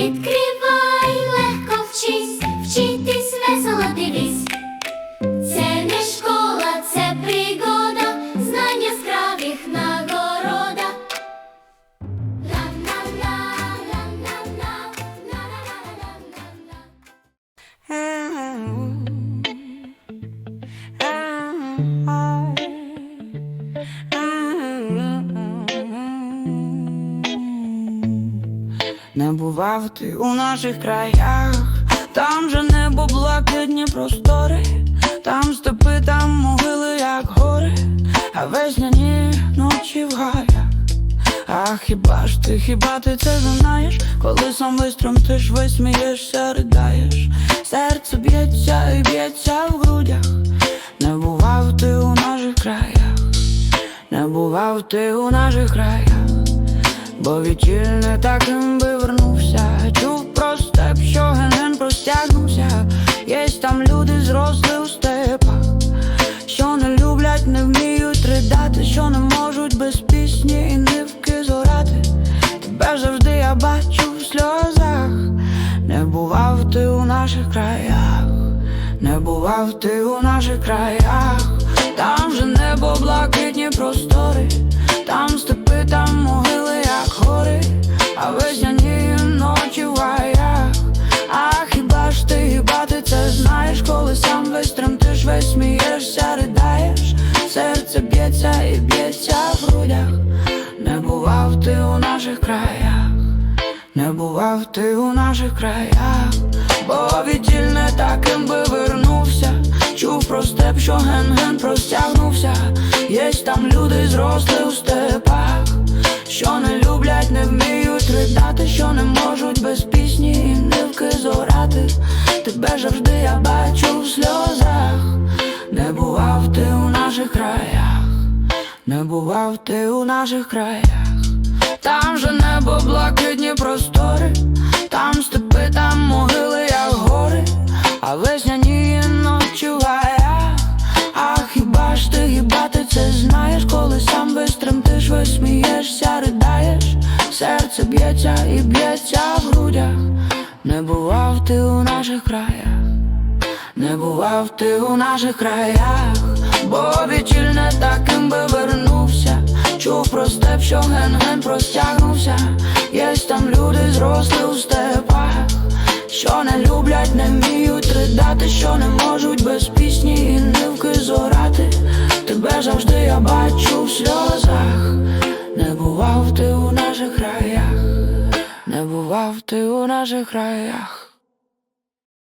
Відкривай, легко вчись, вчитись весело дивись. Це не школа, це пригода, знання скравих нагорода. Не бував ти у наших краях, там же небо блакитні простори, там степи, там могили, як гори, а весняні ночі в гаях. А хіба ж ти, хіба ти це знаєш? Коли сам вистром ти ж висмієшся, ридаєш, серце б'ється і б'ється в грудях. Не бував ти у наших краях, не бував ти у наших краях, бо відтіль не таким би бував ти у наших краях, не бував ти у наших краях, там же небо блакитні простори, там степи, там могили, як гори, а весняні ночі в гаях. А хіба ж ти, хіба ти це знаєш, коли сам весь тремтиш, весь смієшся, ридаєш, серце б'ється і б'ється в грудях. Не бував ти у наших краях, не бував ти у наших краях, про степ, що ген-ген простягнувся. Єсть там люди зросли у степах, що не люблять, не вміють ридати, що не можуть без пісні і нивки зорати. Тебе завжди я бачу в сльозах, не бував ти у наших краях, не бував ти у наших краях. Там же небо блакитні простори, серце б'ється і б'ється в грудях. Не бував ти у наших краях, не бував ти у наших краях, бо відчіль не таким би вернувся. Чув про степ, що ген-ген простягнувся. Єсть там люди зросли у степах, що не люблять, не вміють ридати, що не можуть без пісні і нивки зорати. Тебе завжди я бачу в сльозах. Наших краях, не бував ти у наших краях.